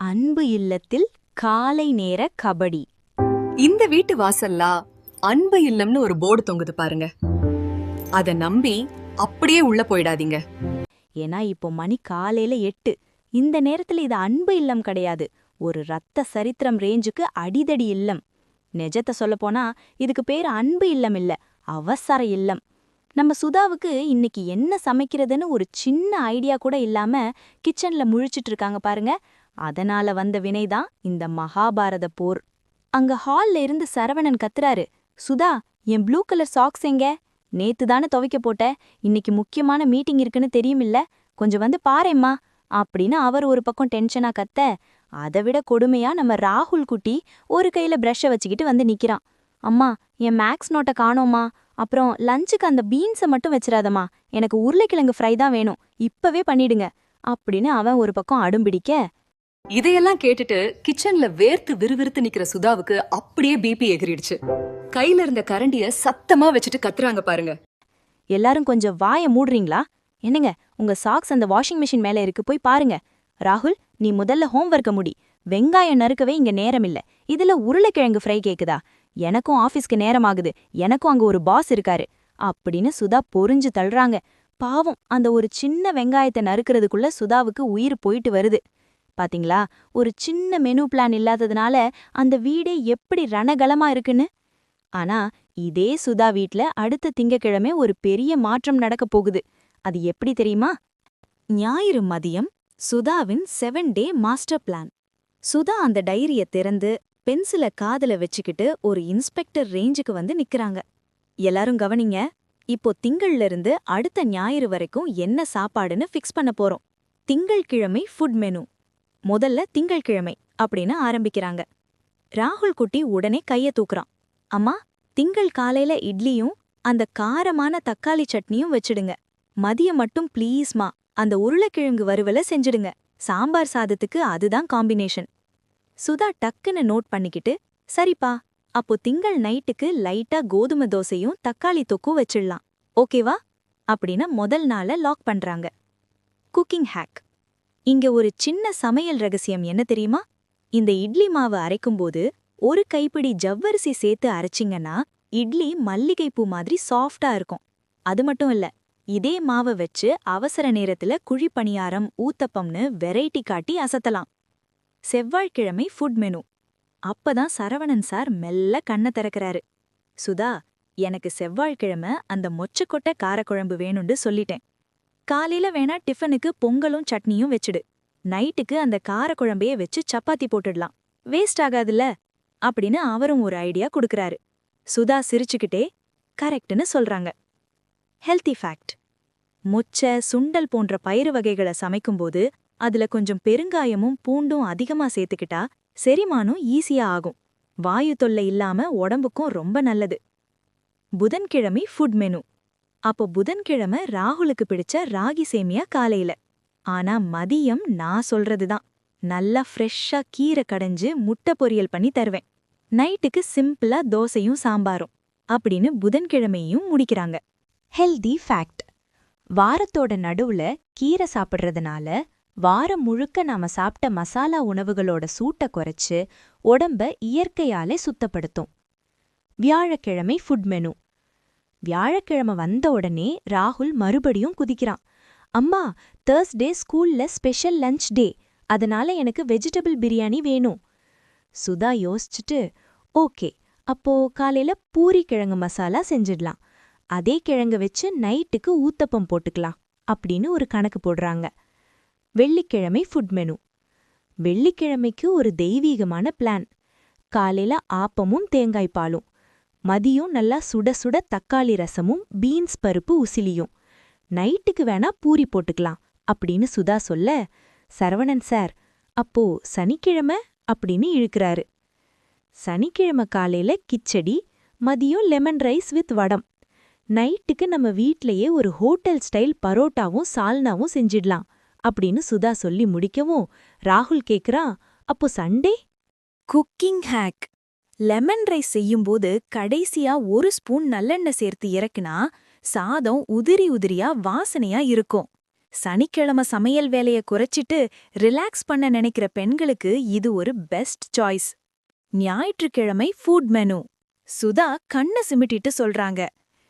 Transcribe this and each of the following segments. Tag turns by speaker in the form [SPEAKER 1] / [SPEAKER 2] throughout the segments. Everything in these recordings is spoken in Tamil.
[SPEAKER 1] அன்பு இல்லத்தில் காலை நேர கபடி.
[SPEAKER 2] இந்த வீட்டு வாசல்லா அன்பு இல்லம்னு ஒரு போர்டு தொங்குது பாருங்க. அத நம்பி அப்படியே உள்ள போயிடாதீங்க.
[SPEAKER 1] ஏன்னா இப்போ மணி காலையில எட்டு. இந்த நேரத்துல இது அன்பு இல்லம் கிடையாது. ஒரு ரத்த சரித்திரம் ரேஞ்சுக்கு அடிதடி இல்லம். நிஜத்தை சொல்லப்போனா இதுக்கு பேர் அன்பு இல்லம் இல்ல அவசர இல்லம். நம்ம சுதாவுக்கு இன்னைக்கு என்ன சமைக்கிறதுன்னு ஒரு சின்ன ஐடியா கூட இல்லாம கிச்சன்ல முழிச்சிட்டு இருக்காங்க பாருங்க. அதனால வந்த வினைதான் இந்த மகாபாரத போர். அங்க ஹால்ல இருந்து சரவணன் கத்துறாரு சுதா என் ப்ளூ கலர் சாக்ஸ் எங்க? நேத்து தானே துவைக்க போட்ட இன்னைக்கு முக்கியமான மீட்டிங் இருக்குன்னு தெரியுமில்ல கொஞ்சம் வந்து பாரேம்மா அப்படின்னு அவர் ஒரு பக்கம் டென்ஷனா கத்த அதை விட கொடுமையா நம்ம ராகுல் குட்டி ஒரு கையில பிரஷ்ஷை வச்சுக்கிட்டு வந்து நிக்கிறான். அம்மா என் மேக்ஸ் நோட்டை காணோமா அப்புறம் லஞ்சுக்கு அந்த பீன்ஸை மட்டும் வச்சிடாதம்மா எனக்கு உருளைக்கிழங்கு ஃப்ரை தான் வேணும் இப்பவே பண்ணிடுங்க அப்படின்னு அவன் ஒரு பக்கம் அடும்பிடிக்க
[SPEAKER 2] இதையெல்லாம் கேட்டுட்டு கிச்சன்ல வேர்த்து விறுவிறுத்து நிக்கிற சுதாவுக்கு அப்படியே பிபி எகிரிடுச்சு. கையில இருந்த கரண்டிய சத்தமா வச்சுட்டு கத்துறாங்க பாருங்க.
[SPEAKER 1] எல்லாரும் கொஞ்சம் வாய மூடுறீங்களா? என்னங்க உங்க சாக்ஸ் அந்த வாஷிங் மிஷின் மேல இருக்கு போய் பாருங்க. ராகுல் நீ முதல்ல ஹோம்ஒர்க்க முடி. வெங்காயம் நறுக்கவே இங்க நேரம் இல்ல இதுல உருளைக்கிழங்கு ஃப்ரை கேக்குதா? எனக்கும் ஆபீஸ்க்கு நேரம் ஆகுது எனக்கும் அங்க ஒரு பாஸ் இருக்காரு. அப்படின்னு சுதா பொறிஞ்சு தள்ளுறாங்க. பாவம் அந்த ஒரு சின்ன வெங்காயத்தை நறுக்கிறதுக்குள்ள சுதாவுக்கு உயிர் போயிட்டு வருது. பாத்தீங்களா? ஒரு சின்ன மெனு பிளான் இல்லாததுனால அந்த வீடே எப்படி ரணகலமா இருக்குன்னு? ஆனா இதே சுதா வீட்ல அடுத்த திங்கக்கிழமை ஒரு பெரிய மாற்றம் நடக்கப் போகுது. அது எப்படி தெரியுமா? ஞாயிறு மதியம் சுதாவின் seven day master plan Sudha அந்த டைரிய திறந்து பென்சில காதுல வச்சுக்கிட்டு ஒரு இன்ஸ்பெக்டர் ரேஞ்சுக்கு வந்து நிக்கறாங்க. எல்லாரும் கவனிங்க இப்போ திங்கள்ல இருந்து அடுத்த ஞாயிறு வரைக்கும் என்ன சாப்பாடுன்னு ஃபிக்ஸ் பண்ண போறோம். திங்கள்கிழமை ஃபுட் மெனு முதல்ல திங்கள்கிழமை அப்படின்னு ஆரம்பிக்கிறாங்க. ராகுல் குட்டி உடனே கைய தூக்குறான். அம்மா திங்கள் காலையில இட்லியும் அந்த காரமான தக்காளி சட்னியும் வச்சிடுங்க. மதியம் மட்டும் ப்ளீஸ்மா அந்த உருளைக்கிழங்கு வறுவல செஞ்சிடுங்க. சாம்பார் சாதத்துக்கு அதுதான் காம்பினேஷன் சுதா டக்குன்னு நோட் பண்ணிக்கிட்டு சரிப்பா அப்போ திங்கள் நைட்டுக்கு லைட்டா கோதுமை தோசையும் தக்காளி தொக்கும் வச்சிடலாம். ஓகேவா? அப்படின்னு முதல் நாள லாக் பண்றாங்க. குக்கிங் ஹேக் இங்க ஒரு சின்ன சமையல் ரகசியம் என்ன தெரியுமா? இந்த இட்லி மாவு அரைக்கும்போது ஒரு கைப்பிடி ஜவ்வரிசி சேர்த்து அரைச்சிங்கன்னா இட்லி மல்லிகைப்பூ மாதிரி சாஃப்டா இருக்கும். அது மட்டும் இல்ல இதே மாவை வச்சு அவசர நேரத்துல குழிப்பணியாரம் ஊத்தப்பம்னு வெரைட்டி காட்டி அசத்தலாம். செவ்வாய்க்கிழமை ஃபுட் மெனு. அப்பதான் சரவணன் சார் மெல்ல கண்ண திறக்கறாரு. சுதா எனக்கு செவ்வாய்க்கிழமை அந்த மொச்சக்கொட்டை காரக்குழம்பு வேணும்னு சொல்லிட்டேன். காலையில வேணா டிஃபனுக்கு பொங்கலும் சட்னியும் வச்சுடு. நைட்டுக்கு அந்த காரக்குழம்பைய வச்சு சப்பாத்தி போட்டுடலாம். வேஸ்ட் ஆகாதுல்ல? அப்படின்னு அவரும் ஒரு ஐடியா கொடுக்கறாரு. சுதா சிரிச்சுக்கிட்டே கரெக்ட்னு சொல்றாங்க. Healthy fact. மொச்சை சுண்டல் போன்ற பயிறு வகைகளை சமைக்கும்போது அதுல கொஞ்சம் பெருங்காயமும் பூண்டும் அதிகமா சேர்த்துக்கிட்டா செரிமானம் ஈஸியா ஆகும். வாயு தொல்லை இல்லாம உடம்புக்கும் ரொம்ப நல்லது. புதன்கிழமை ஃபுட் மெனு. அப்போ புதன்கிழமை ராகுலுக்கு பிடிச்ச ராகி சேமியா காலையில. ஆனா மதியம் நான் சொல்றதுதான். நல்லா ஃப்ரெஷ்ஷா கீரை கடைஞ்சு முட்டை பொரியல் பண்ணி தருவேன். நைட்டுக்கு சிம்பிளா தோசையும் சாம்பாரும். அப்படின்னு புதன்கிழமையும் முடிக்கிறாங்க. ஹெல்தி ஃபேக்ட் வாரத்தோட நடுவுல கீரை சாப்பிடுறதுனால வாரம் முழுக்க நாம சாப்பிட்ட மசாலா உணவுகளோட சூட்டை குறைச்சு உடம்ப இயற்கையாலே சுத்தப்படுத்தும். வியாழக்கிழமை ஃபுட் மெனு வியாழக்கிழமை வந்த உடனே ராகுல் மறுபடியும் குதிக்கிறான். அம்மா தேர்ஸ்டே ஸ்கூல்ல ஸ்பெஷல் லஞ்ச் டே அதனால எனக்கு வெஜிடபிள் பிரியாணி வேணும். சுதா யோசிச்சுட்டு ஓகே அப்போ காலையில பூரி கிழங்கு மசாலா செஞ்சிடலாம். அதே கிழங்கு வச்சு நைட்டுக்கு ஊத்தப்பம் போட்டுக்கலாம் அப்படின்னு ஒரு கணக்கு போடுறாங்க. வெள்ளிக்கிழமை ஃபுட் மெனு வெள்ளிக்கிழமைக்கு ஒரு தெய்வீகமான பிளான் காலையில ஆப்பமும் தேங்காய் பாலும். மதியம் நல்லா சுட சுட தக்காளி ரசமும் பீன்ஸ் பருப்பு உசிலியும். நைட்டுக்கு வேணா பூரி போட்டுக்கலாம் அப்படின்னு சுதா சொல்ல சரவணன் சார் அப்போ சனிக்கிழமை? அப்படின்னு இழுக்கிறாரு. சனிக்கிழமை காலையில கிச்சடி மதியம் லெமன் ரைஸ் வித் வடம். நைட்டுக்கு நம்ம வீட்லயே ஒரு ஹோட்டல் ஸ்டைல் பரோட்டாவும் சால்னாவும் செஞ்சிடலாம் அப்படின்னு சுதா சொல்லி முடிக்கவும் ராகுல் கேக்குறான் அப்போ Sunday? Cooking hack lemon rice செய்யும்போது கடைசியா ஒரு ஸ்பூன் நல்லெண்ணெய் சேர்த்து இறக்குனா சாதம் உதிரி உதிரியா வாசனையா இருக்கும். சனிக்கிழமை சமையல் வேலைய குறைச்சிட்டு ரிலாக்ஸ் பண்ண நினைக்கிற பெண்களுக்கு இது ஒரு பெஸ்ட் சாய்ஸ் ஞாயிற்றுக்கிழமை ஃபுட் மெனு சுதா கண்ண சிமிட்டிட்டு சொல்றாங்க.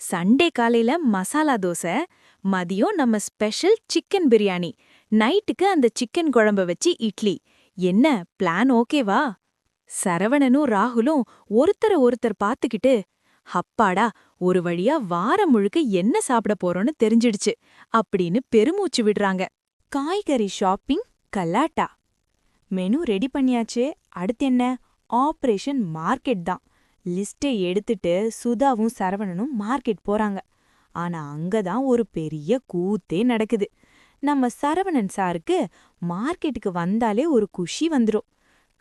[SPEAKER 1] சண்டே காலையில மசாலா தோசை மதியம் நம்ம ஸ்பெஷல் சிக்கன் பிரியாணி நைட்டுக்கு அந்த சிக்கன் குழம்ப வச்சு இட்லி. என்ன பிளான் ஓகேவா சரவணனும் ராகுலும் ஒருத்தர ஒருத்தர் பார்த்துக்கிட்டு அப்பாடா ஒரு வழியா வாரம் முழுக்க என்ன சாப்பிட போறோம்னு தெரிஞ்சிடுச்சு அப்படின்னு பெருமூச்சு விடுறாங்க. காய்கறி ஷாப்பிங் கல்லாட்டா மெனு ரெடி பண்ணியாச்சு அடுத்து என்ன? ஆபரேஷன் மார்க்கெட் தான். லிஸ்டை எடுத்துட்டு சுதாவும் சரவணனும் மார்க்கெட் போறாங்க. ஆனா அங்கதான் ஒரு பெரிய கூத்தே நடக்குது. நம்ம சரவணன் சாருக்கு மார்க்கெட்டுக்கு வந்தாலே ஒரு குஷி வந்துரும்.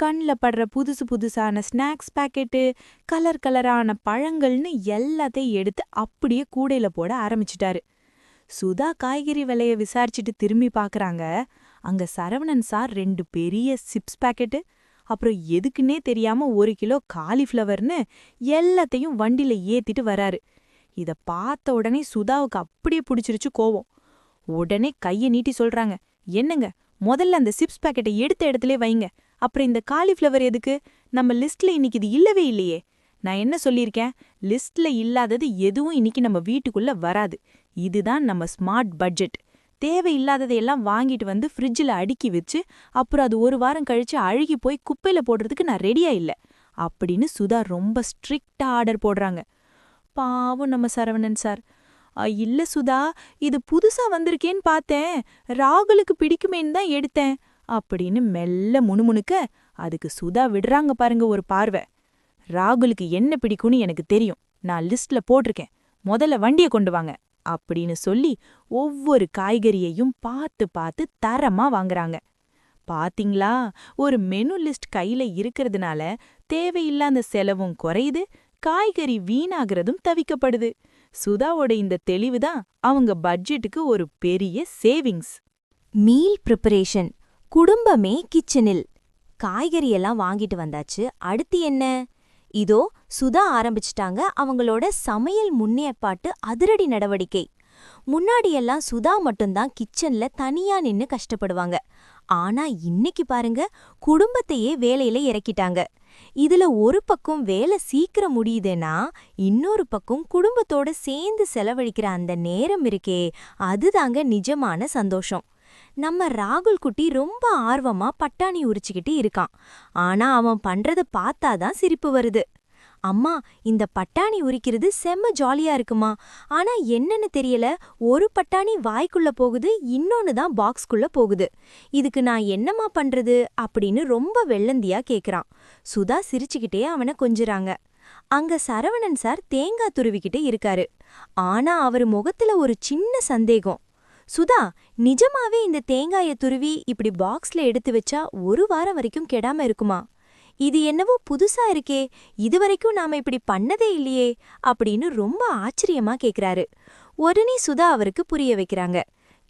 [SPEAKER 1] கண்ல படுற புதுசு புதுசான ஸ்நாக்ஸ் பாக்கெட்டு கலர் கலரான பழங்கள்னு எல்லாத்தையும் எடுத்து அப்படியே கூடையில போட ஆரம்பிச்சிட்டாரு. சுதா காய்கறி விலைய விசாரிச்சுட்டு திரும்பி பார்க்குறாங்க அங்க சரவணன் சார் ரெண்டு பெரிய சிப்ஸ் பாக்கெட்டு அப்புறம் எதுக்குன்னே தெரியாம ஒரு கிலோ காலிஃப்ளவர்னு எல்லாத்தையும் வண்டில ஏத்திட்டு வராரு. இத பார்த்த உடனே சுதாவுக்கு அப்படியே பிடிச்சிருச்சு கோவம். உடனே கைய நீட்டி சொல்றாங்க என்னங்க முதல்ல அந்த சிப்ஸ் பேக்கெட்டை எடுத்த இடத்துல வைங்க. அப்புறம் இந்த காலிஃப்ளவர் எதுக்கு? நம்ம லிஸ்ட்ல இன்னைக்கு இது இல்லவே இல்லையே. நான் என்ன சொல்லியிருக்கேன்? லிஸ்ட்ல இல்லாதது எதுவும் இன்னைக்கு நம்ம வீட்டுக்குள்ள வராது. இதுதான் நம்ம ஸ்மார்ட் பட்ஜெட். தேவையில்லாததையெல்லாம் வாங்கிட்டு வந்து ஃப்ரிட்ஜில் அடுக்கி வச்சு அப்புறம் அது ஒரு வாரம் கழிச்சு அழுகி போய் குப்பையில போடுறதுக்கு நான் ரெடியா இல்ல. அப்படின்னு சுதா ரொம்ப ஸ்ட்ரிக்டா ஆர்டர் போடுறாங்க. பாவம் நம்ம சரவணன் சார். இல்ல சுதா இது புதுசா வந்திருக்கேன்னு பார்த்தேன். ராகுலுக்கு பிடிக்குமேன்னு தான் எடுத்தேன். அப்படின்னு மெல்ல முணுமுணுக்க அதுக்கு சுதா விடுறாங்க பாருங்க ஒரு பார்வை. ராகுலுக்கு என்ன பிடிக்கும்னு எனக்கு தெரியும். நான் லிஸ்ட்ல போட்டிருக்கேன். முதல்ல வண்டிய கொண்டு வாங்க. அப்படின்னு சொல்லி ஒவ்வொரு காய்கறியையும் பார்த்து பார்த்து தரமா வாங்குறாங்க. பாத்தீங்களா? ஒரு மெனு லிஸ்ட் கையில இருக்கிறதுனால தேவையில்லாத செலவும் குறையுது. காய்கறி வீணாகிறதும் தவிக்கப்படுது. சுதாவோட இந்த தெளிவுதான் அவங்க பட்ஜெட்டுக்கு ஒரு பெரிய சேவிங்ஸ்
[SPEAKER 3] மீல் ப்ரிப்பரேஷன் குடும்பமே கிச்சனில். காய்கறி எல்லாம் வாங்கிட்டு வந்தாச்சு. அடுத்து என்ன? இதோ சுதா ஆரம்பிச்சிட்டாங்க அவங்களோட சமையல் முன்னேற்பாட்டு அதிரடி நடவடிக்கை. முன்னாடியெல்லாம் சுதா மட்டும்தான் கிச்சன்ல தனியா நின்னு கஷ்டப்படுவாங்க. ஆனா இன்னைக்கு பாருங்க குடும்பத்தையே வேலையில இறக்கிட்டாங்க. இதுல ஒரு பக்கம் வேலை சீக்கிரம் முடியுதுன்னா இன்னொரு பக்கம் குடும்பத்தோட சேர்ந்து செலவழிக்கிற அந்த நேரம் இருக்கே அதுதாங்க நிஜமான சந்தோஷம். நம்ம ராகுல் குட்டி ரொம்ப ஆர்வமா பட்டாணி உரிச்சுக்கிட்டு இருக்கான். ஆனா அவன் பண்றத பார்த்தாதான் சிரிப்பு வருது. அம்மா இந்த பட்டாணி உரிக்கிறது செம்ம ஜாலியா இருக்குமா? ஆனா என்னன்னு தெரியல. ஒரு பட்டாணி வாய்க்குள்ள போகுது இன்னொன்னு தான் பாக்ஸ்குள்ள போகுது. இதுக்கு நான் என்னம்மா பண்றது? அப்படின்னு ரொம்ப வெள்ளந்தியா கேக்குறான். சுதா சிரிச்சுக்கிட்டே அவனை கொஞ்சுறாங்க. அங்க சரவணன் சார் தேங்காய் துருவிக்கிட்டு இருக்காரு. ஆனா அவர் முகத்துல ஒரு சின்ன சந்தேகம். சுதா நிஜமாவே இந்த தேங்காய துருவி இப்படி பாக்ஸ்ல எடுத்து வச்சா ஒரு வாரம் வரைக்கும் கெடாம இருக்குமா? இது என்னவோ புதுசா இருக்கே இதுவரைக்கும் நாம இப்படி பண்ணதே இல்லையே அப்படின்னு ரொம்ப ஆச்சரியமா கேக்குறாரு. உடனே சுதா அவருக்கு புரிய வைக்கிறாங்க.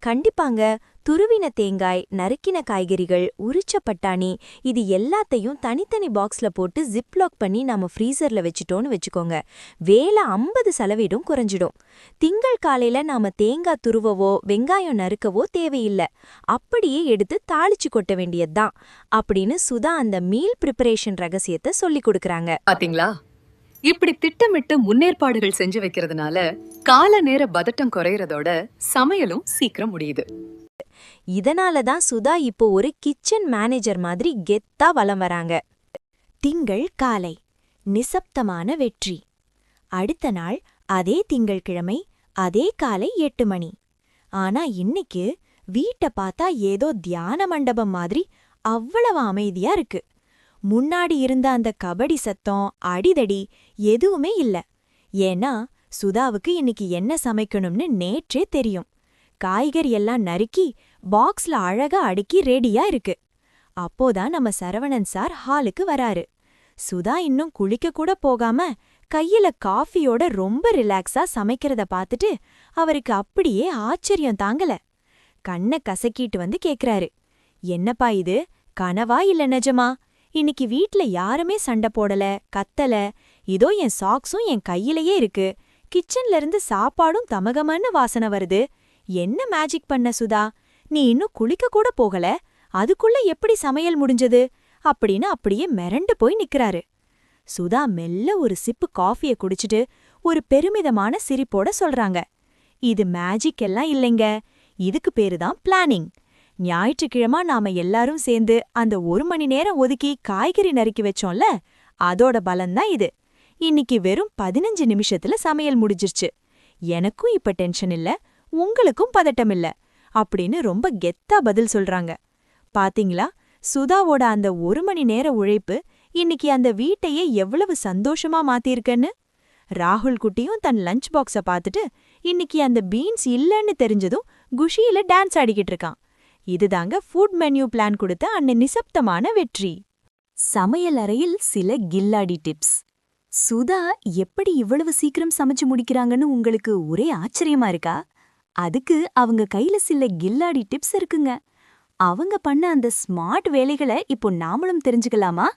[SPEAKER 3] கண்டிப்பாங்க. துருவின தேங்காய் நறுக்கின காய்கறிகள் உரிச்ச பட்டாணி இது எல்லாத்தையும் தனித்தனி பாக்ஸ்ல போட்டு ஜிப்லாக் பண்ணி நாம ஃப்ரீசர்ல வச்சுட்டோன்னு வச்சுக்கோங்க. வேலை ஐம்பது சதவீதம் குறைஞ்சிடும். திங்கள் காலையில நாம தேங்காய் துருவவோ வெங்காயம் நறுக்கவோ தேவையில்லை. அப்படியே எடுத்து தாளிச்சு கொட்ட வேண்டியதுதான். அப்படின்னு சுதா அந்த மீல் ப்ரிப்பரேஷன் ரகசியத்தை சொல்லி கொடுக்கறாங்க.
[SPEAKER 2] பாத்தீங்களா? இப்படி திட்டமிட்டு முன்னேற்பாடுகள் செஞ்சு வைக்கிறதுனால கால நேர பதட்டம் குறையறதோட சமையலும் சீக்கிரம் முடியுது.
[SPEAKER 3] இதனால தான் சுதா இப்போ ஒரு கிச்சன் மேனேஜர் மாதிரி கெத்தா வலம் வராங்க. திங்கள் காலை நிசப்தமான வெற்றி. அடுத்த நாள் அதே திங்கள்கிழமை அதே காலை எட்டு மணி. ஆனா இன்னைக்கு வீட்டை பார்த்தா ஏதோ தியான மண்டபம் மாதிரி அவ்வளவு அமைதியா இருக்கு. முன்னாடி இருந்த அந்த கபடி சத்தம் அடிதடி எதுவுமே இல்ல. ஏன்னா சுதாவுக்கு இன்னைக்கு என்ன சமைக்கணும்னு நேற்றே தெரியும். காய்கறி எல்லாம் நறுக்கி பாக்ஸ்ல அழகா அடுக்கி ரெடியா இருக்கு. அப்போதான் நம்ம சரவணன் சார் ஹாலுக்கு வராரு. சுதா இன்னும் குளிக்க கூட போகாம கையில காஃபியோட ரொம்ப ரிலாக்ஸா சமைக்கிறத பார்த்துட்டு அவருக்கு அப்படியே ஆச்சரியம் தாங்கல. கண்ண கசக்கிட்டு வந்து கேக்குறாரு. என்னப்பா இது? கனவா இல்ல நிஜமா? இன்னைக்கு வீட்ல யாருமே சண்டை போடல கத்தல. இதோ என் சாக்ஸும் என் கையிலேயே இருக்கு. கிச்சன்ல இருந்து சாப்பாடும் தமகமன்னு வாசனை வருது. என்ன மேஜிக் பண்ண சுதா? நீ இன்னும் குளிக்க கூட போகல. அதுக்குள்ள எப்படி சமையல் முடிஞ்சது? அப்படின்னு அப்படியே மிரண்டு போய் நிக்கறாரு. சுதா மெல்ல ஒரு சிப்பு காஃபிய குடிச்சிட்டு ஒரு பெருமிதமான சிரிப்போட சொல்றாங்க. இது மேஜிக் எல்லாம் இல்லைங்க. இதுக்கு பேரு தான் பிளானிங் ஞாயிற்றுக்கிழமை நாம எல்லாரும் சேர்ந்து அந்த ஒரு மணி நேரம் ஒதுக்கி காய்கறி நறுக்கி வச்சோம்ல அதோட பலன்தான் இது. இன்னைக்கு வெறும் பதினஞ்சு நிமிஷத்துல சமையல் முடிஞ்சிருச்சு. எனக்கும் இப்ப டென்ஷன் இல்ல உங்களுக்கும் பதட்டம் இல்ல அப்படின்னு ரொம்ப கெத்தா பதில் சொல்றாங்க. பாத்தீங்களா? சுதாவோட அந்த ஒரு மணி நேர உழைப்பு இன்னைக்கு அந்த வீட்டையே எவ்வளவு சந்தோஷமா மாத்திருக்கன்னு? ராகுல் குட்டியும் தன் லஞ்ச் பாக்ஸ பார்த்துட்டு இன்னைக்கு அந்த பீன்ஸ் இல்லன்னு தெரிஞ்சதும் குஷியில டான்ஸ் ஆடிக்கிட்டு இருக்கான். இதுதாங்க ஃபுட் மெனு பிளான் கொடுத்த அன்னை நிசப்தமான வெற்றி.
[SPEAKER 1] சமையல் அறையில் சில கில்லாடி டிப்ஸ் சுதா எப்படி இவ்வளவு சீக்கிரம் சமைச்சு முடிக்கிறாங்கன்னு உங்களுக்கு ஒரே ஆச்சரியமா இருக்கா? அதுக்கு அவங்க கையில சில கில்லாடி டிப்ஸ் இருக்குங்க. அவங்க பண்ண அந்த ஸ்மார்ட் வேலைகளை இப்போ நாமளும் தெரிஞ்சுக்கலாமா?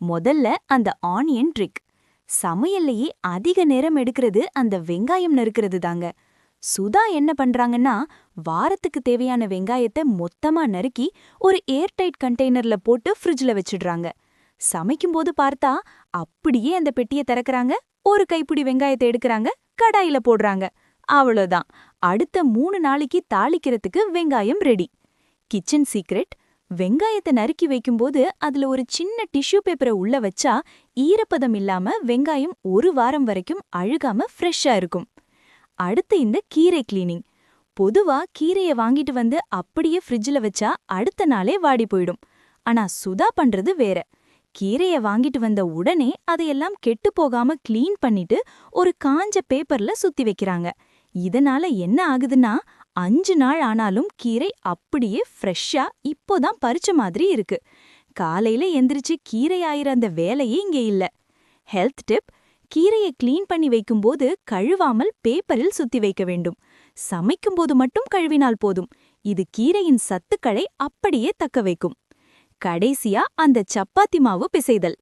[SPEAKER 1] முதல்ல அந்த ஆனியன் ட்ரிக் சமையல்லையே அதிக நேரம் எடுக்கிறது அந்த வெங்காயம் நறுக்கிறது தாங்க சுதா என்ன பண்றாங்கன்னா வாரத்துக்கு தேவையான வெங்காயத்தை மொத்தமா நறுக்கி ஒரு ஏர்டைட் கண்டெய்னர்ல போட்டு ஃப்ரிட்ஜ்ல வச்சிடுறாங்க. சமைக்கும்போது பார்த்தா அப்படியே அந்த பெட்டியை திறக்கறாங்க ஒரு கைப்பிடி வெங்காயத்தை எடுக்கறாங்க கடாயில போடுறாங்க. அவ்வளோதான் அடுத்த மூணு நாளைக்கு தாளிக்கிறதுக்கு வெங்காயம் ரெடி. Kitchen secret. வெங்காயத்தை நறுக்கி வைக்கும்போது அதுல ஒரு சின்ன டிஷ்யூ பேப்பரை உள்ள வச்சா ஈரப்பதம் இல்லாம வெங்காயம் ஒரு வாரம் வரைக்கும் அழுகாம ஃப்ரெஷ்ஷா இருக்கும். அடுத்து இந்த கீரை கிளீனிங். பொதுவா கீரைய வாங்கிட்டு வந்து அப்படியே ஃப்ரிட்ஜில் வச்சா அடுத்த நாளே வாடி போயிடும். ஆனா சுதா பண்றது வேற. கீரைய வாங்கிட்டு வந்த உடனே அதையெல்லாம் கெட்டு போகாம க்ளீன் பண்ணிட்டு ஒரு காஞ்ச பேப்பர்ல சுத்தி வைக்கிறாங்க. இதனால என்ன ஆகுதுன்னா அஞ்சு நாள் ஆனாலும் கீரை அப்படியே ஃப்ரெஷ்ஷா இப்போதான் பறிச்ச மாதிரி இருக்கு. காலையில எந்திரிச்சு கீரை ஆயிர அந்த வேலையே இங்கே இல்ல. ஹெல்த் டிப் கீரையை க்ளீன் பண்ணி வைக்கும்போது கழுவாமல் பேப்பரில் சுத்தி வைக்க வேண்டும். சமைக்கும்போது மட்டும் கழுவினால் போதும். இது கீரையின் சத்துக்களை அப்படியே தக்க வைக்கும். கடைசியா அந்த சப்பாத்தி மாவு பிசைதல்.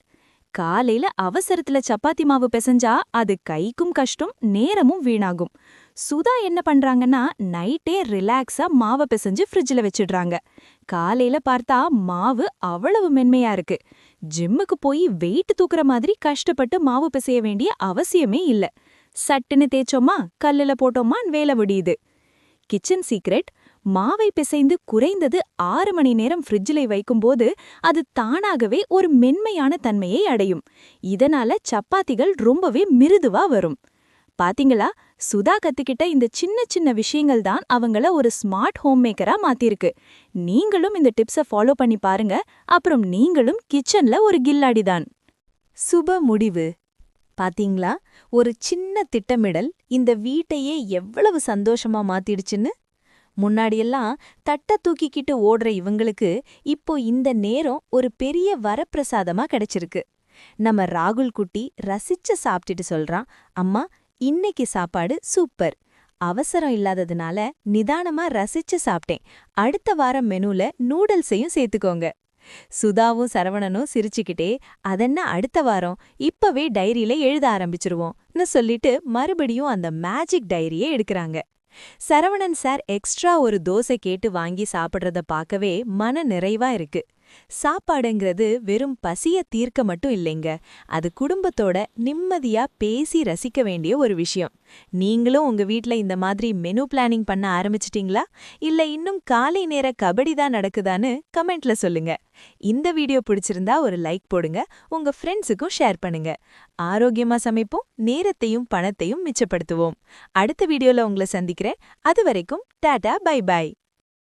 [SPEAKER 1] காலையில அவசரத்துல சப்பாத்தி மாவு பிசைஞ்சா அது கைக்கும் கஷ்டம் நேரமும் வீணாகும். சுதா என்ன பண்றாங்கன்னா நைட்டே ரிலாக்ஸா மாவை பிசைஞ்சு ஃப்ரிட்ஜில் வச்சிடுறாங்க. காலையில பார்த்தா மாவு அவ்வளவு மென்மையா இருக்கு. ஜிம்முக்கு போய் வெயிட் தூக்குற மாதிரி கஷ்டப்பட்டு மாவு பிசைய வேண்டிய அவசியமே இல்ல. சட்டுன்னு தேய்ச்சோமா கல்லுல போட்டோமா வேலை விடியுது. கிச்சன் சீக்ரெட் மாவை பிசைந்து குறைந்தது ஆறு மணி நேரம் ஃப்ரிட்ஜில் வைக்கும்போது அது தானாகவே ஒரு மென்மையான தன்மையை அடையும். இதனால சப்பாத்திகள் ரொம்பவே மிருதுவா வரும். பாத்தீங்களா? சுதா கத்துக்கிட்ட இந்த சின்ன சின்ன விஷயங்கள் தான் அவங்கள ஒரு ஸ்மார்ட் ஹோம் மேக்கரா மாத்திருக்கு. நீங்களும் இந்த டிப்ஸை ஃபாலோ பண்ணி பாருங்க. அப்புறம் நீங்களும் கிச்சன்ல ஒரு கில்லாடிதான்
[SPEAKER 3] சுப முடிவு. பாத்தீங்களா? ஒரு சின்ன திட்டமிடல் இந்த வீட்டையே எவ்வளவு சந்தோஷமா மாத்திடுச்சுன்னு. முன்னாடியெல்லாம் தட்ட தூக்கிக்கிட்டு ஓடுற இவங்களுக்கு இப்போ இந்த நேரம் ஒரு பெரிய வரப்பிரசாதமா கிடைச்சிருக்கு. நம்ம ராகுல் குட்டி ரசிச்சு சாப்பிட்டுட்டு சொல்றான் அம்மா இன்னைக்கு சாப்பாடு சூப்பர். அவசரம் இல்லாததுனால நிதானமா ரசிச்சு சாப்பிட்டேன். அடுத்த வாரம் மெனுல நூடுல்ஸையும் சேர்த்துக்கோங்க. சுதாவும் சரவணனும் சிரிச்சுக்கிட்டே அதென்ன அடுத்த வாரம்? இப்பவே டைரியில எழுத ஆரம்பிச்சிருவோம்னு சொல்லிட்டு மறுபடியும் அந்த மேஜிக் டைரியை எடுக்கறாங்க. சரவணன் சார் எக்ஸ்ட்ரா ஒரு தோசை கேட்டு வாங்கி சாப்பிட்றத பார்க்கவே மன நிறைவா இருக்கு. சாப்பாடுங்கிறது வெறும் பசிய தீர்க்க மட்டும் இல்லைங்க. அது குடும்பத்தோட நிம்மதியா பேசி ரசிக்க வேண்டிய ஒரு விஷயம். நீங்களும் உங்க வீட்ல இந்த மாதிரி மெனு பிளானிங் பண்ண ஆரம்பிச்சிட்டீங்களா? இல்ல இன்னும் காலை நேர கபடி தான் நடக்குதான்னு கமெண்ட்ல சொல்லுங்க. இந்த வீடியோ பிடிச்சிருந்தா ஒரு லைக் போடுங்க உங்க ஃப்ரெண்ட்ஸுக்கும் ஷேர் பண்ணுங்க. ஆரோக்கியமா சமைப்போம் நேரத்தையும் பணத்தையும் மிச்சப்படுத்துவோம். அடுத்த வீடியோல உங்களை சந்திக்கிறேன். அது வரைக்கும் டாடா பை பை.